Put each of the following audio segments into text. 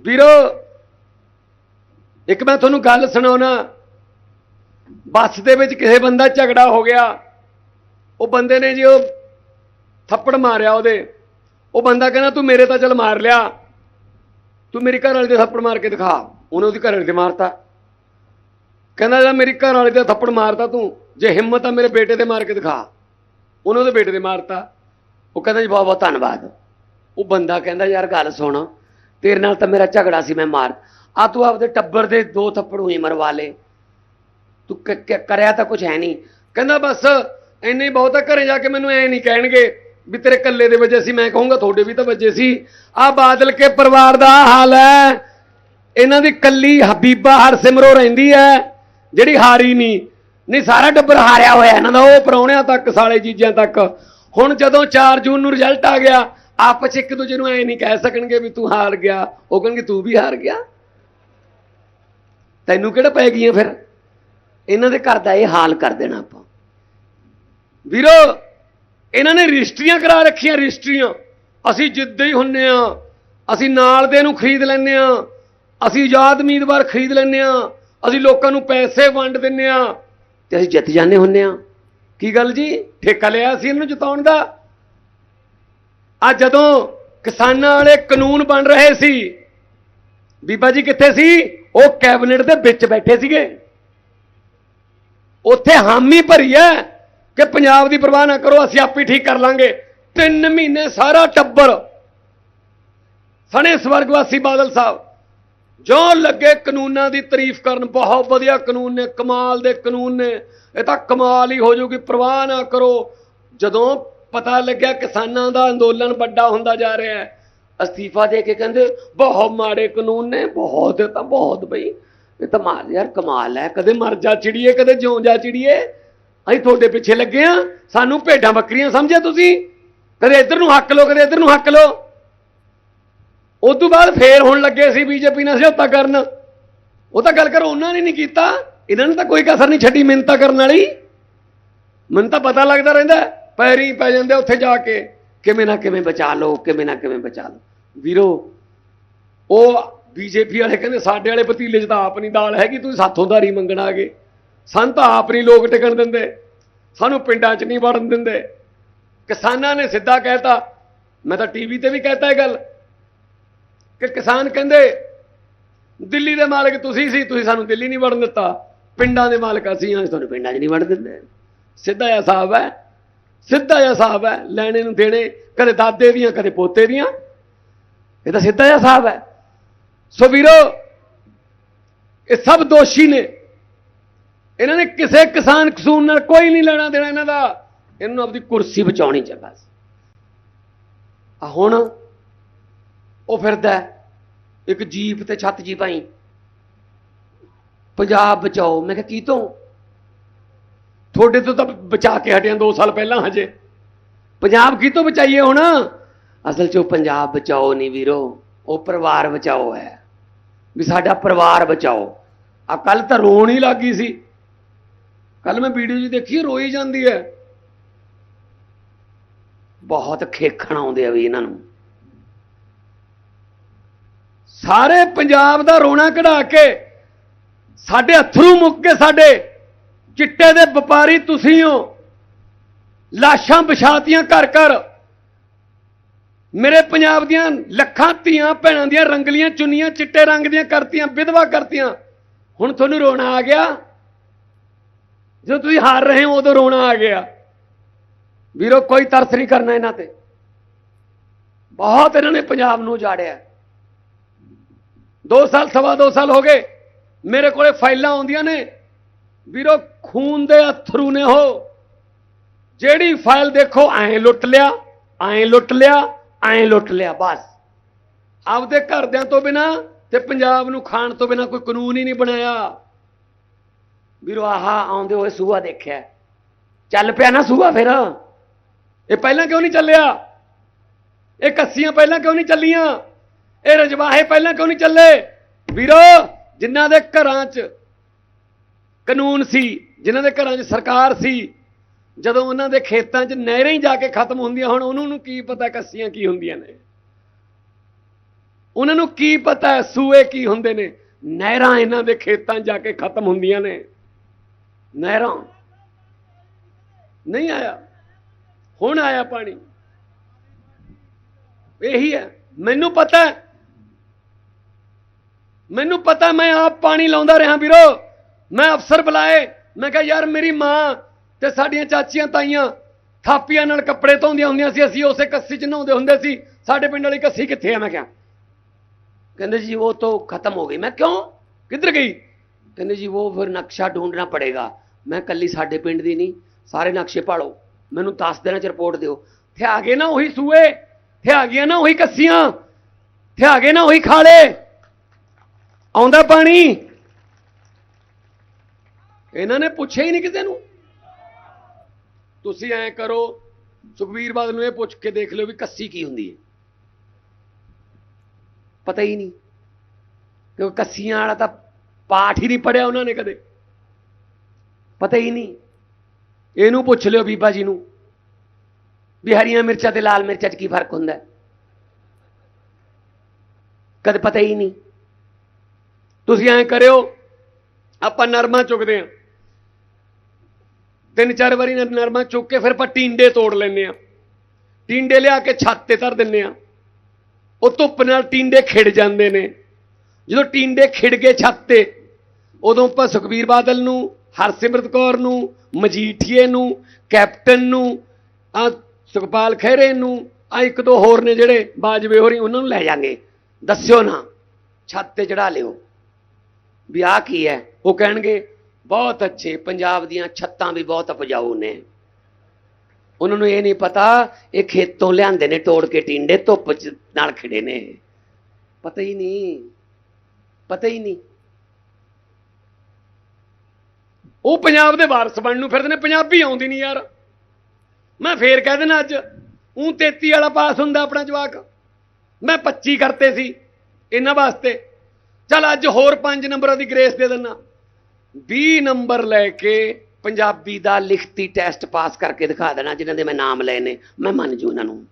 ਵੀਰੋ, ਇੱਕ ਮੈਂ ਤੁਹਾਨੂੰ ਗੱਲ ਸੁਣਾਉਣਾ। ਬੱਸ ਦੇ ਵਿੱਚ ਕਿਸੇ ਬੰਦਾ ਝਗੜਾ ਹੋ ਗਿਆ। ਉਹ ਬੰਦੇ ਨੇ ਜੀ ਉਹ ਥੱਪੜ ਮਾਰਿਆ ਉਹਦੇ। ਉਹ ਬੰਦਾ ਕਹਿੰਦਾ, ਤੂੰ ਮੇਰੇ ਤਾਂ ਚੱਲ ਮਾਰ ਲਿਆ। ਤੂੰ ਮੇਰੀ ਘਰ ਵਾਲੇ ਦੇ ਥੱਪੜ ਮਾਰ ਕੇ ਦਿਖਾ। ਉਹਨੇ ਉਹਦੀ ਘਰ ਵਾਲੇ ਦੇ ਮਾਰਤਾ। ਕਹਿੰਦਾ ਜੇ ਮੇਰੀ ਘਰ ਵਾਲੇ ਦੇ ਥੱਪੜ ਮਾਰਤਾ ਤੂੰ। ਜੇ ਹਿੰਮਤ ਆ, ਮੇਰੇ ਬੇਟੇ ਤੇ ਮਾਰ ਕੇ ਦਿਖਾ। ਉਹਨੇ ਉਹਦੇ ਬੇਟੇ ਦੇ ਮਾਰਤਾ। ਉਹ ਕਹਿੰਦਾ ਜੀ ਬਹੁਤ ਬਹੁਤ ਧੰਨਵਾਦ। ਉਹ ਬੰਦਾ ਕਹਿੰਦਾ, ਯਾਰ, ਗੱਲ ਸੁਣ। ਤੇਰੇ ਨਾਲ ਤਾਂ ਮੇਰਾ ਝਗੜਾ ਸੀ ਮੈਂ ਮਾਰ ਆ ਤੂੰ ਆਪਦੇ ਟੱਬਰ ਦੇ ਦੋ ਥੱਪੜ ਹੋਈ ਮਰਵਾ ਲੇ। ਤੂੰ ਕਰਿਆ ਤਾਂ ਕੁਝ ਹੈ ਨਹੀਂ। ਕਹਿੰਦਾ ਬਸ, ਇੰਨੇ ਬਹੁਤਾ ਬਹੁਤ ਘਰੇ ਜਾ ਕੇ ਮੈਨੂੰ ਐ ਨਹੀਂ ਕਹਿਣਗੇ ਵੀ ਤੇਰੇ ਕੱਲੇ ਦੇ ਵਜੇ ਸੀ, ਮੈਂ ਕਹੂੰਗਾ ਤੁਹਾਡੇ ਵੀ ਤਾਂ ਵਜੇ ਸੀ। ਆ ਬਾਦਲ ਕੇ ਪਰਿਵਾਰ ਦਾ ਆਹ ਹਾਲ ਹੈ। ਇਹਨਾਂ ਦੀ ਕੱਲੀ ਹਬੀਬਾ ਹਰਸਿਮਰੋ ਰਹਿੰਦੀ ਹੈ, ਜਿਹੜੀ ਹਾਰੀ ਨਹੀਂ। ਨਹੀਂ, ਸਾਰਾ ਟੱਬਰ ਹਾਰਿਆ ਹੋਇਆ ਇਹਨਾਂ ਦਾ, ਉਹ ਪਰੌਣਿਆਂ ਤੱਕ, ਸਾਲੇ ਜੀਜਿਆਂ ਤੱਕ। ਹੁਣ ਜਦੋਂ 4 ਜੂਨ ਨੂੰ ਰਿਜ਼ਲਟ ਆ ਗਿਆ ਆਪਸ ਇੱਕ ਦੂਜੇ ਨੂੰ ਐ ਨਹੀਂ ਕਹਿ ਸਕਣਗੇ ਵੀ ਤੂੰ ਹਾਰ ਗਿਆ। ਉਹ ਕਹਿਣਗੇ, ਤੂੰ ਵੀ ਹਾਰ ਗਿਆ। ਤੈਨੂੰ ਕਿਹੜਾ ਪੈ ਗਈਆਂ ਫਿਰ? ਇਹਨਾਂ ਦੇ ਘਰ ਦਾ ਇਹ ਹਾਲ ਕਰ ਦੇਣਾ ਆਪਾਂ। ਵੀਰੋ, ਇਹਨਾਂ ਨੇ ਰਜਿਸਟਰੀਆਂ ਕਰਾ ਰੱਖੀਆਂ, ਰਜਿਸਟਰੀਆਂ। ਅਸੀਂ ਜਿੱਦੇ ਹੀ ਹੁੰਨੇ ਆ, ਅਸੀਂ ਨਾਲ ਦੇ ਨੂੰ ਖਰੀਦ ਲੈਂਦੇ ਆ, ਅਸੀਂ ਆਜ਼ਾਦ ਉਮੀਦਵਾਰ ਖਰੀਦ ਲੈਂਦੇ ਆ, ਅਸੀਂ ਲੋਕਾਂ ਨੂੰ ਪੈਸੇ ਵੰਡ ਦਿੰਨੇ ਆ ਤੇ ਅਸੀਂ ਜਿੱਤ ਜਾਂਦੇ ਹੁੰਨੇ ਆ। ਕੀ ਗੱਲ ਜੀ? ਠੇਕਾ ਲਿਆ ਸੀ ਇਹਨੂੰ ਜਿਤਾਉਣ ਦਾ? ਆ ਜਦੋਂ ਕਿਸਾਨਾਂ ਵਾਲੇ ਕਾਨੂੰਨ ਬਣ ਰਹੇ ਸੀ, ਬੀਬਾ ਜੀ ਕਿੱਥੇ ਸੀ? ਉਹ ਕੈਬਨਿਟ ਦੇ ਵਿੱਚ ਬੈਠੇ ਸੀਗੇ। ਉੱਥੇ ਹਾਮੀ ਭਰੀ ਹੈ ਕਿ ਪੰਜਾਬ ਦੀ ਪਰਵਾਹ ਨਾ ਕਰੋ, ਅਸੀਂ ਆਪੇ ਠੀਕ ਕਰ ਲਾਂਗੇ। ਤਿੰਨ ਮਹੀਨੇ ਸਾਰਾ ਟੱਬਰ ਸਣੇ ਸਵਰਗਵਾਸੀ ਬਾਦਲ ਸਾਹਿਬ, ਜੋ ਲੱਗੇ ਕਾਨੂੰਨਾਂ ਦੀ ਤਾਰੀਫ ਕਰਨ, ਬਹੁਤ ਵਧੀਆ ਕਾਨੂੰਨ ਨੇ, ਕਮਾਲ ਦੇ ਕਾਨੂੰਨ ਨੇ। ਇਹ ਤਾਂ ਕਮਾਲ ਹੀ ਹੋ ਜੂਗੀ ਪਰਵਾਹ ਨਾ ਕਰੋ। ਜਦੋਂ ਪਤਾ ਲੱਗਿਆ ਕਿਸਾਨਾਂ ਦਾ ਅੰਦੋਲਨ ਵੱਡਾ ਹੁੰਦਾ ਜਾ ਰਿਹਾ ਹੈ। ਅਸਤੀਫਾ ਦੇ ਕੇ ਕਹਿੰਦੇ, ਬਹੁਤ ਮਾੜੇ ਕਾਨੂੰਨ ਨੇ, ਬਹੁਤ ਤਾਂ ਬਹੁਤ ਬਈ। ਇਹ ਤਾਂ ਮਾਰ, ਯਾਰ ਕਮਾਲ ਹੈ, ਕਦੇ ਮਰ ਜਾ ਚਿੜੀਏ, ਕਦੇ ਜਿਉਂ ਜਾ ਚਿੜੀਏ। ਅਸੀਂ ਤੁਹਾਡੇ ਪਿੱਛੇ ਲੱਗੇ ਆ ਸਾਨੂੰ ਭੇਡਾਂ ਬੱਕਰੀਆਂ ਸਮਝਿਆ ਤੁਸੀਂ? ਕਦੇ ਇੱਧਰ ਨੂੰ ਹੱਕ ਲੋ ਕਦੇ ਇੱਧਰ ਨੂੰ ਹੱਕ ਲੋ ਉਸ ਤੋਂ ਬਾਅਦ ਫੇਰ ਹੁਣ ਲੱਗੇ ਸੀ ਬੀਜੇਪੀ ਨਾਲ ਸਮਝੌਤਾ ਕਰਨ। ਉਹ ਤਾਂ ਗੱਲ ਕਰੋ, ਉਹਨਾਂ ਨੇ ਨਹੀਂ ਕੀਤਾ। ਇਹਨਾਂ ਨੇ ਤਾਂ ਕੋਈ ਕਸਰ ਨਹੀਂ ਛੱਡੀ ਮਿੰਤਾ ਕਰਨ ਵਾਲੀ। ਮੈਨੂੰ ਤਾਂ ਪਤਾ ਲੱਗਦਾ ਰਹਿੰਦਾ ਪੈਰੀ ਪੈ ਜਾਂਦੇ ਉੱਥੇ ਜਾ ਕੇ। ਕਿਵੇਂ ਨਾ ਕਿਵੇਂ ਬਚਾ ਲਓ ਕਿਵੇਂ ਨਾ ਕਿਵੇਂ ਬਚਾ ਲਓ। ਵੀਰੋ ਉਹ ਬੀਜੇਪੀ ਵਾਲੇ ਕਹਿੰਦੇ ਸਾਡੇ ਵਾਲੇ ਪਤੀਲੇ 'ਚ ਤਾਂ ਆਪ ਨਹੀਂ ਦਾਲ ਹੈਗੀ ਤੁਸੀਂ ਸਾਥੋਂ ਧਾਰੀ ਮੰਗਣ ਆ ਗਏ। ਸਾਨੂੰ ਤਾਂ ਆਪ ਨਹੀਂ ਲੋਕ ਟਿਕਣ ਦਿੰਦੇ। ਸਾਨੂੰ ਪਿੰਡਾਂ 'ਚ ਨਹੀਂ ਵੜਨ ਦਿੰਦੇ। ਕਿਸਾਨਾਂ ਨੇ ਸਿੱਧਾ ਕਹਿਤਾ ਮੈਂ ਤਾਂ ਟੀਵੀ ਤੇ ਵੀ ਕਹਿਤਾ ਇਹ ਗੱਲ ਕਿ ਕਿਸਾਨ ਕਹਿੰਦੇ ਦਿੱਲੀ ਦੇ ਮਾਲਕ ਤੁਸੀਂ ਸੀ ਤੁਸੀਂ ਸਾਨੂੰ ਦਿੱਲੀ ਨਹੀਂ ਵੜਨ ਦਿੱਤਾ। ਪਿੰਡਾਂ ਦੇ ਮਾਲਕ ਅਸੀਂ ਹਾਂ ਤੁਹਾਨੂੰ ਪਿੰਡਾਂ 'ਚ ਨਹੀਂ ਵੜਨ ਦਿੰਦੇ। ਸਿੱਧਾ ਜਿਹਾ ਹਿਸਾਬ ਹੈ। ਸਿੱਧਾ ਜਿਹਾ ਹਿਸਾਬ ਹੈ, ਲੈਣੇ ਨੂੰ ਦੇਣੇ, ਕਦੇ ਦਾਦੇ ਦੀਆਂ, ਕਦੇ ਪੋਤੇ ਦੀਆਂ। ਇਹ ਤਾਂ ਸਿੱਧਾ ਜਿਹਾ ਹਿਸਾਬ ਹੈ। ਸੋ ਵੀਰੋ, ਇਹ ਸਭ ਦੋਸ਼ੀ ਨੇ। ਇਹਨਾਂ ਨੇ ਕਿਸੇ ਕਿਸਾਨ ਕਸੂਰ ਨਾਲ ਕੋਈ ਨਹੀਂ ਲੈਣਾ ਦੇਣਾ ਇਹਨਾਂ ਦਾ। ਇਹਨਾਂ ਨੂੰ ਆਪਣੀ ਕੁਰਸੀ ਬਚਾਉਣੀ ਚਾਹੀਦਾ ਸੀ। ਆ ਹੁਣ ਉਹ ਫਿਰਦਾ ਇੱਕ ਜੀਪ ਤੇ ਛੱਤ ਜੀ ਪਾਈ ਪੰਜਾਬ ਬਚਾਓ। ਮੈਂ ਕਿਹਾ, ਕੀ ਤੋਂ? ਤੁਹਾਡੇ ਤੋਂ ਤਾਂ ਬਚਾ ਕੇ ਹਟਿਆ 2 ਸਾਲ ਪਹਿਲਾਂ ਹਜੇ। ਪੰਜਾਬ ਕੀ ਤੋਂ ਬਚਾਈਏ ਹੁਣ? ਅਸਲ 'ਚ ਉਹ ਪੰਜਾਬ ਬਚਾਓ ਨਹੀਂ ਵੀਰੋ, ਉਹ ਪਰਿਵਾਰ ਬਚਾਓ ਹੈ। ਵੀ ਸਾਡਾ ਪਰਿਵਾਰ ਬਚਾਓ। ਆ ਕੱਲ ਤਾਂ ਰੋਣ ਹੀ ਲੱਗੀ ਸੀ। ਕੱਲ ਮੈਂ ਵੀਡੀਓ ਜੀ ਦੇਖੀ, ਰੋਈ ਜਾਂਦੀ ਹੈ। ਬਹੁਤ ਖੇਖਣ ਆਉਂਦੇ ਆ ਵੀ ਇਹਨਾਂ ਨੂੰ। ਸਾਰੇ ਪੰਜਾਬ ਦਾ ਰੋਣਾ ਕਢਾ ਕੇ, ਸਾਡੇ ਅਥਰੂ ਮੁੱਕ ਕੇ ਸਾਡੇ। ਚਿੱਟੇ ਦੇ ਵਪਾਰੀ ਤੁਸੀਂ ਹੋ। ਲਾਸ਼ਾਂ ਵਿਛਾਤੀਆਂ ਘਰ ਘਰ। ਮੇਰੇ ਪੰਜਾਬ ਦੀਆਂ ਲੱਖਾਂ ਧੀਆਂ ਭੈਣਾਂ ਦੀਆਂ ਰੰਗਲੀਆਂ ਚੁੰਨੀਆਂ, ਚਿੱਟੇ ਰੰਗ ਦੀਆਂ ਕਰਤੀਆਂ, ਵਿਧਵਾ ਕਰਤੀਆਂ। ਹੁਣ ਤੁਹਾਨੂੰ ਰੋਣਾ ਆ ਗਿਆ। ਜਦੋਂ ਤੁਸੀਂ ਹਾਰ ਰਹੇ ਹੋ, ਉਦੋਂ ਰੋਣਾ ਆ ਗਿਆ। ਵੀਰੋ, ਕੋਈ ਤਰਸ ਨਹੀਂ ਕਰਨਾ ਇਹਨਾਂ ਤੇ। ਬਹੁਤ ਇਹਨਾਂ ਨੇ ਪੰਜਾਬ ਨੂੰ ਉਜਾੜਿਆ। ਦੋ ਸਾਲ, ਸਵਾ ਦੋ ਸਾਲ ਹੋ ਗਏ। ਮੇਰੇ ਕੋਲੇ ਫਾਈਲਾਂ ਆਉਂਦੀਆਂ ਨੇ। ਵੀਰੋ, ਖੂਨ ਦੇ ਅਥਰੂ ਨੇ ਉਹ। ਜਿਹੜੀ ਫਾਈਲ ਦੇਖੋ, ਐਂ ਲੁੱਟ ਲਿਆ, ਐਂ ਲੁੱਟ ਲਿਆ, ਐਂ ਲੁੱਟ ਲਿਆ, ਬਸ। ਆਪਦੇ ਘਰਦਿਆਂ ਤੋਂ ਬਿਨਾ ਤੇ ਪੰਜਾਬ ਨੂੰ ਖਾਣ ਤੋਂ ਬਿਨਾ ਕੋਈ ਕਾਨੂੰਨ ਹੀ ਨਹੀਂ ਬਣਾਇਆ। ਵੀਰੋ, ਆਹਾ, ਆਉਂਦੇ ਹੋਏ ਸੂਆ ਦੇਖਿਆ। ਚੱਲ ਪਿਆ ਨਾ ਸੂਆ ਫਿਰ। ਇਹ ਪਹਿਲਾਂ ਕਿਉਂ ਨਹੀਂ ਚੱਲਿਆ? ਇਹ ਕੱਸੀਆਂ ਪਹਿਲਾਂ ਕਿਉਂ ਨਹੀਂ ਚੱਲੀਆਂ? ਇਹ ਰਜਵਾਹੇ ਪਹਿਲਾਂ ਕਿਉਂ ਨਹੀਂ ਚੱਲੇ? ਵੀਰੋ, ਜਿਨ੍ਹਾਂ ਦੇ ਘਰਾਂ 'ਚ ਕਾਨੂੰਨ ਸੀ, ਜਿਨ੍ਹਾਂ ਦੇ ਘਰਾਂ 'ਚ ਸਰਕਾਰ ਸੀ, ਜਦੋਂ ਉਹਨਾਂ ਦੇ ਖੇਤਾਂ 'ਚ ਨਹਿਰਾਂ ਹੀ ਜਾ ਕੇ ਖਤਮ ਹੁੰਦੀਆਂ ਹੁਣ, ਉਹਨਾਂ ਨੂੰ ਕੀ ਪਤਾ ਕੱਸੀਆਂ ਕੀ ਹੁੰਦੀਆਂ ਨੇ? ਉਹਨਾਂ ਨੂੰ ਕੀ ਪਤਾ ਸੂਏ ਕੀ ਹੁੰਦੇ ਨੇ? ਨਹਿਰਾਂ ਇਹਨਾਂ ਦੇ ਖੇਤਾਂ 'ਚ ਜਾ ਕੇ ਖਤਮ ਹੁੰਦੀਆਂ ਨੇ। ਨਹਿਰਾਂ। ਨਹੀਂ ਆਇਆ। ਹੁਣ ਆਇਆ ਪਾਣੀ। ਇਹੀ ਹੈ। ਮੈਨੂੰ ਪਤਾ ਮੈਨੂੰ ਪਤਾ ਮੈਂ ਆਪ ਪਾਣੀ ਲਾਉਂਦਾ ਰਿਹਾ ਵੀਰੋ। ਮੈਂ ਅਫਸਰ ਬੁਲਾਏ। ਮੈਂ ਕਿਹਾ, ਯਾਰ, ਮੇਰੀ ਮਾਂ ਤੇ ਸਾਡੀਆਂ ਚਾਚੀਆਂ ਤਾਈਆਂ ਥਾਪੀਆਂ ਨਾਲ ਕੱਪੜੇ ਧੋਂਦੀਆਂ ਹੁੰਦੀਆਂ ਸੀ। ਅਸੀਂ ਉਸੇ ਕੱਸੀ 'ਚ ਨਹਾਉਂਦੇ ਹੁੰਦੇ ਸੀ। ਸਾਡੇ ਪਿੰਡ ਵਾਲੀ ਕੱਸੀ ਕਿੱਥੇ ਆ? ਮੈਂ ਕਿਹਾ, ਕਹਿੰਦੇ ਜੀ, ਉਹ ਤਾਂ ਖਤਮ ਹੋ ਗਈ। ਮੈਂ ਕਿਉਂ? ਕਿੱਧਰ ਗਈ? ਕਹਿੰਦੇ ਜੀ, ਉਹ ਫਿਰ ਨਕਸ਼ਾ ਢੂੰਡਣਾ ਪੜੇਗਾ। ਮੈਂ ਕੱਲੀ ਸਾਡੇ ਪਿੰਡ ਦੀ ਨਹੀਂ, ਸਾਰੇ ਨਕਸ਼ੇ ਪਾਲੋ ਮੈਨੂੰ 10 ਦਿਨਾਂ 'ਚ ਰਿਪੋਰਟ ਦਿਓ। ਤੇ ਆ ਗਏ ਨਾ ਉਹੀ ਸੂਏ ਤੇ ਆ ਗਈਆਂ ਨਾ ਉਹੀ ਕੱਸੀਆਂ ਤੇ ਆ ਗਏ ਨਾ ਉਹੀ ਖਾਲੇ। ਆਉਂਦਾ ਪਾਣੀ। ਇਹਨਾਂ ਨੇ ਪੁੱਛਿਆ ਹੀ ਨਹੀਂ ਕਿਸੇ ਨੂੰ। ਤੁਸੀਂ ਐ ਕਰੋ ਸੁਖਵੀਰ ਬਾਦਲ ਨੂੰ ਇਹ ਪੁੱਛ ਕੇ ਦੇਖ ਲਿਓ ਵੀ ਕੱਸੀ ਕੀ ਹੁੰਦੀ ਹੈ। ਪਤਾ ਹੀ ਨਹੀਂ, ਕਿਉਂਕਿ ਕੱਸੀਆਂ ਵਾਲਾ ਤਾਂ ਪਾਠ ਹੀ ਨਹੀਂ ਪੜਿਆ ਉਹਨਾਂ ਨੇ ਕਦੇ। ਪਤਾ ਹੀ ਨਹੀਂ। ਇਹਨੂੰ ਪੁੱਛ ਲਿਓ ਬੀਬਾ ਜੀ ਨੂੰ ਵੀ ਹਰੀਆਂ ਮਿਰਚਾਂ ਤੇ ਲਾਲ ਮਿਰਚਾਂ 'ਚ ਕੀ ਫ਼ਰਕ ਹੁੰਦਾ ਕਦੇ ਪਤਾ ਹੀ ਨਹੀਂ। ਤੁਸੀਂ ਐਂ ਕਰਿਓ, ਆਪਾਂ ਨਰਮਾ ਚੁੱਕਦੇ ਆਂ ਤਿੰਨ ਚਾਰ ਵਾਰੀ ਨਰਮਾ ਚੁੱਕ ਕੇ ਫਿਰ ਆਪਾਂ ਟਿੰਡੇ ਤੋੜ ਲੈਂਦੇ ਆ ਟਿੰਡੇ ਲਿਆ ਕੇ ਛੱਤ ਤੇ ਧਰ ਦਿੰਦੇ ਆ ਉਹ ਧੁੱਪ ਨਾਲ ਟਿੰਡੇ ਖਿੜ ਜਾਂਦੇ ਨੇ। ਜਦੋਂ ਟਿੰਡੇ ਖਿੜ ਗਏ ਛੱਤ ਤੇ, ਉਦੋਂ ਆਪਾਂ ਸੁਖਬੀਰ ਬਾਦਲ ਨੂੰ, ਹਰਸਿਮਰਤ ਕੌਰ ਨੂੰ, ਮਜੀਠੀਏ ਨੂੰ, ਕੈਪਟਨ ਨੂੰ, ਆ ਸੁਖਪਾਲ ਖਹਿਰੇ ਨੂੰ, ਆ ਇੱਕ ਦੋ ਹੋਰ ਨੇ ਜਿਹੜੇ ਬਾਜਵੇ ਹੋਰੀ, ਉਹਨਾਂ ਨੂੰ ਲੈ ਜਾਾਂਗੇ। ਦੱਸਿਓ ਨਾ, ਛੱਤ ਤੇ ਚੜਾ ਲਿਓ। ਵੀ ਆ ਕੀ ਹੈ? ਉਹ ਕਹਿਣਗੇ ਬਹੁਤ ਅੱਛੇ, ਪੰਜਾਬ ਦੀਆਂ ਛੱਤਾਂ ਵੀ ਬਹੁਤ ਉਪਜਾਊ ਨੇ। ਉਹਨਾਂ ਨੂੰ ਇਹ ਨਹੀਂ ਪਤਾ, ਇਹ ਖੇਤੋਂ ਲਿਆਂਦੇ ਨੇ ਤੋੜ ਕੇ ਟਿੰਡੇ, ਧੁੱਪ ਚ ਨਾਲ ਖਿੜੇ ਨੇ। ਪਤਾ ਹੀ ਨਹੀਂ, ਪਤਾ ਹੀ ਨਹੀਂ। ਉਹ ਪੰਜਾਬ ਦੇ ਵਾਰਸ ਬਣਨ ਨੂੰ ਫਿਰਦੇ ਨੇ, ਪੰਜਾਬੀ ਆਉਂਦੀ ਨਹੀਂ ਯਾਰ। ਮੈਂ ਫੇਰ ਕਹਿ ਦੇਣਾ ਅੱਜ ਉਹ 33 ਵਾਲਾ ਪਾਸ ਹੁੰਦਾ ਆਪਣਾ ਜਵਾਕ। ਮੈਂ 25 ਕਰਤੇ ਸੀ, ਇਹਨਾਂ ਵਾਸਤੇ। ਚਲ ਅੱਜ ਹੋਰ 5 ਨੰਬਰਾਂ ਦੀ ਗ੍ਰੇਸ ਦੇ ਦਿੰਨਾ। 20 ਨੰਬਰ ਲੈ ਕੇ ਪੰਜਾਬੀ ਦਾ ਲਿਖਤੀ ਟੈਸਟ ਪਾਸ ਕਰਕੇ ਦਿਖਾ ਦੇਣਾ, ਜਿਨ੍ਹਾਂ ਦੇ ਮੈਂ ਨਾਮ ਲਏ ਨੇ। ਮੈਂ ਮੰਨ ਜੂ ਉਹਨਾਂ ਨੂੰ।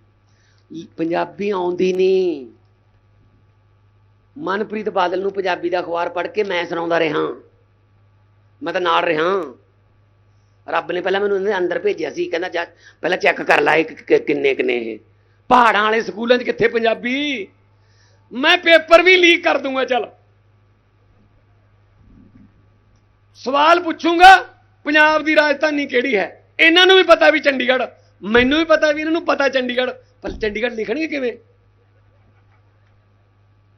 ਪੰਜਾਬੀ ਆਉਂਦੀ ਨਹੀਂ ਮਨਪ੍ਰੀਤ ਬਾਦਲ ਨੂੰ ਪੰਜਾਬੀ ਦਾ ਅਖਬਾਰ ਪੜ੍ਹ ਕੇ ਮੈਂ ਸੁਣਾਉਂਦਾ ਰਿਹਾ। ਮੈਂ ਤਾਂ ਨਾਲ ਰਿਹਾ। ਰੱਬ ਨੇ ਪਹਿਲਾਂ ਮੈਨੂੰ ਇਹਦੇ ਅੰਦਰ ਭੇਜਿਆ ਸੀ। ਕਹਿੰਦਾ, ਜਾ, ਪਹਿਲਾਂ ਚੈੱਕ ਕਰ ਲੈ ਕਿ- ਕਿੰਨੇ ਕਿੰਨੇ ਇਹ। ਪਹਾੜਾਂ ਵਾਲੇ ਸਕੂਲਾਂ 'ਚ ਕਿੱਥੇ ਪੰਜਾਬੀ? ਮੈਂ ਪੇਪਰ ਵੀ ਲੀਕ ਕਰ ਦੂੰਗਾ, ਚੱਲ। ਸਵਾਲ ਪੁੱਛੂੰਗਾ, ਪੰਜਾਬ ਦੀ ਰਾਜਧਾਨੀ ਕਿਹੜੀ ਹੈ? ਇਹਨਾਂ ਨੂੰ ਵੀ ਪਤਾ ਵੀ ਚੰਡੀਗੜ੍ਹ, ਮੈਨੂੰ ਵੀ ਪਤਾ ਵੀ ਇਹਨਾਂ ਨੂੰ ਪਤਾ ਚੰਡੀਗੜ੍ਹ, ਪਰ ਚੰਡੀਗੜ੍ਹ ਲਿਖਣਗੇ ਕਿਵੇਂ?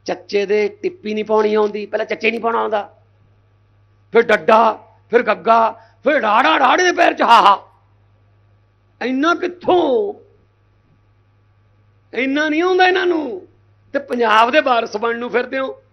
ਚੱਚੇ ਦੇ ਟਿੱਪੀ ਨਹੀਂ ਪਾਉਣੀ ਆਉਂਦੀ, ਪਹਿਲਾਂ ਚੱਚੇ ਨਹੀਂ ਪਾਉਣਾ ਆਉਂਦਾ। ਫਿਰ ਡੱਡਾ, ਫਿਰ ਗੱਗਾ, ਫਿਰ ਢਾੜਾ ਢਾੜੇ ਦੇ ਪੈਰ ਚ ਹਾਹਾ ਇੰਨਾ ਕਿੱਥੋਂ? ਇੰਨਾ ਨਹੀਂ ਆਉਂਦਾ ਇਹਨਾਂ ਨੂੰ। ਤੇ ਪੰਜਾਬ ਦੇ ਵਾਰਸ ਬਣਨ ਨੂੰ ਫਿਰਦੇ ਹੋ।